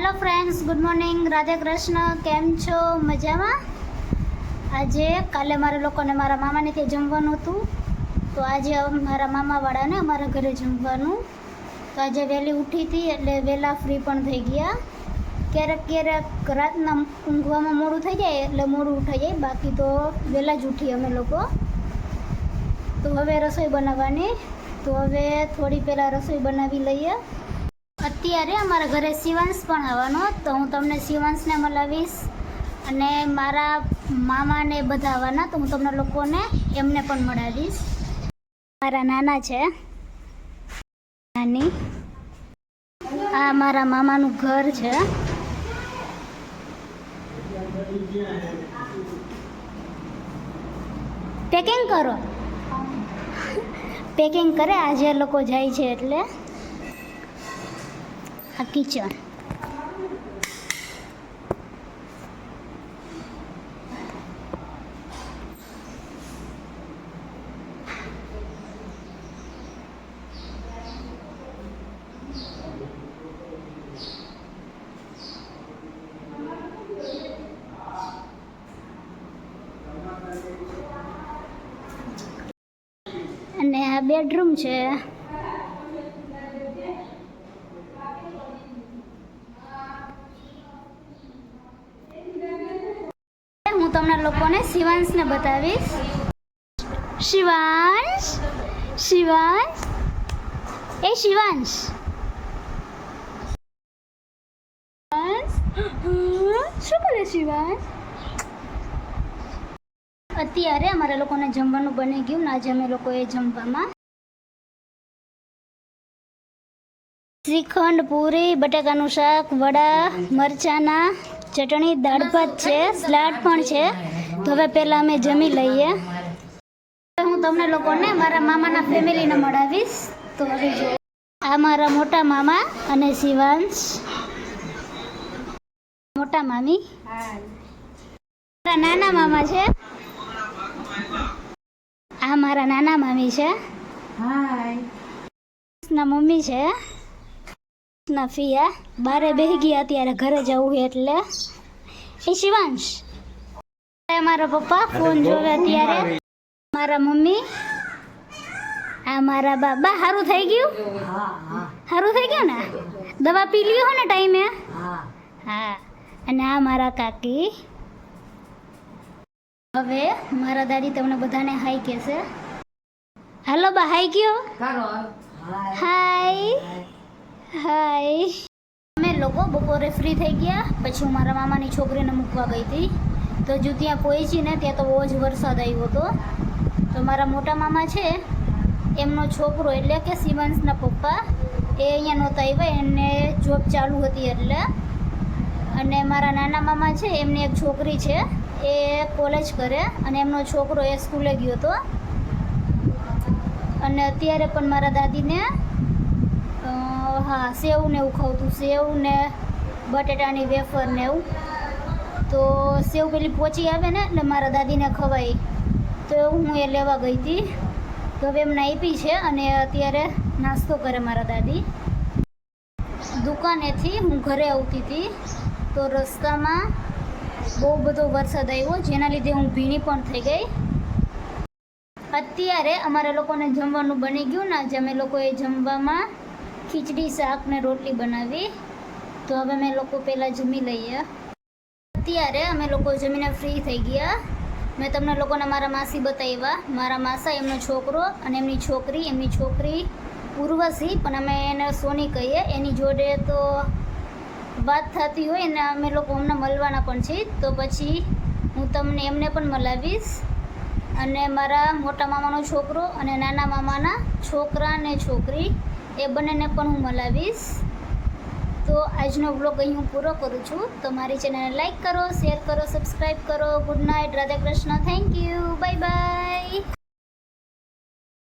Hello friends, good morning. Radhe Krishna, કેમ છો? મજામાં? આજે કાલે મારે લોકોને મારા મામાને ત્યાં જમવાનું હતું. તો આજે મારા મામાવાળાને અમારા ઘરે જમવાનું. તો આજે વહેલી ઉઠી હતી એટલે વહેલા ફ્રી પણ થઈ ગયા. ક્યારેક ક્યારેક રાતના ઊંઘવામાં મોડું થઈ જાય એટલે મોડું ઉઠાઈ જાય. બાકી તો વહેલા જ ઉઠીએ અમે લોકો. તો હવે રસોઈ બનાવવાની. તો હવે થોડી પહેલાં રસોઈ બનાવી લઈએ. અત્યારે અમારા ઘરે શિવાંશ પણ આવવાનો તો હું તમને શિવાંશને મળાવીશ અને મારા મામાને બધા આવવાના. તો હું તમને લોકોને એમને પણ મળાવીશ. મારા નાના છે. નાની. આ મારા મામાનું ઘર છે. પેકિંગ કરો. પેકિંગ કરે. આજે લોકો જાય છે એટલે. આ કિચન અને આ બેડરૂમ છે હું તમને લોકોને શિવાંશને બતાવીશ. શિવાંશ શિવાંશ. એ શિવાંશ? શું કરે શિવાંશ? અત્યારે અમારા લોકોને જમવાનું બની ગયું ને આજે અમે લોકોએ જમવામાં શ્રીખંડ, પૂરી, બટાકાનું શાક, વડા, મરચાના ચટણી, દાળ ભાત છે, સલાડ પણ છે. તો હવે પહેલાં અમે જમી લઈએ. હું તમને લોકોને મારા મામાના ફેમિલીને મળાવીશ. તો હવે જો. આ મારા મોટા મામા અને શિવાંશ. મોટા મામી. મારા નાના મામા છે. આ મારા નાના મામી છે. ના મમ્મી છે. ના ફિયા. બારે બેહી ગયા અત્યારે ઘરે જવું એટલે. એ શિવાંશ. મારા પપ્પા? ફોન જોવે અત્યારે. મારા. મમ્મી? આ મારા બા બા સારું થઈ ગયું? હા હા સારું થઈ ગયું ને? દવા પી લીધો હો ને ટાઈમે. હા. હા અને આ મારા કાકી. હવે મારા દાદી તમને બધાને હાઈ કહેશે હાલો બા હાઈ ગયો હાય હાય. હાય. અમે લોકો બપોરે ફ્રી થઈ ગયા. પછી હું મારા મામાની છોકરીને મૂકવા ગઈ હતી. તો જો ત્યાં પહોંચીને ત્યાં તો બહુ જ વરસાદ આવ્યો હતો. તો મારા મોટા મામા છે, એમનો છોકરો એટલે કે શિવાંશના પપ્પા, એ અહીંયા નહોતા આવ્યા, એમને જોબ ચાલુ હતી એટલે. અને મારા નાના મામા છે, એમની એક છોકરી છે, એ કોલેજ કરે અને એમનો છોકરો એ સ્કૂલે ગયો હતો. અને અત્યારે પણ મારા દાદીને હા સેવ ને એવું ખાવતું સેવ ને બટેટાની વેફર ને એવું. તો સેવ પેલી પોચી આવે ને, એટલે મારા દાદીને ખવાય. તો હું એ લેવા ગઈ હતી. તો હવે એમને આપી છે અને અત્યારે નાસ્તો કરે મારા દાદી. દુકાનેથી હું ઘરે આવતી હતી. તો રસ્તામાં બહુ બધો વરસાદ આવ્યો, જેના લીધે હું ભીણી પણ થઈ ગઈ. અત્યારે અમારા લોકોને જમવાનું બની ગયું ને, આજે અમે લોકોએ જમવામાં ખીચડી, શાક ને રોટલી બનાવી. તો હવે અમે લોકો પહેલાં જમી લઈએ. અત્યારે અમે લોકો જમીને ફ્રી થઈ ગયા. મેં તમને લોકોને મારા માસી બતાવ્યા. મારા માસા, એમનો છોકરો અને એમની છોકરી. એમની છોકરી ઉર્વશી, પણ અમે એને સોની કહીએ. એની જોડે તો વાત થતી હોય અને અમે લોકો હમણાં મળવાના પણ છીએ. તો પછી હું તમને એમને પણ મળાવીશ. અને મારા મોટા મામાનો છોકરો અને નાના મામાના છોકરા અને છોકરી, એ બંનેને પણ હું મળાવીશ. તો આજનો બ્લોગ અહીં હું પૂરો કરું છું. તો મારી ચેનલને લાઈક કરો શેર કરો સબસ્ક્રાઈબ કરો. Good night Radha Krishna. Thank you bye bye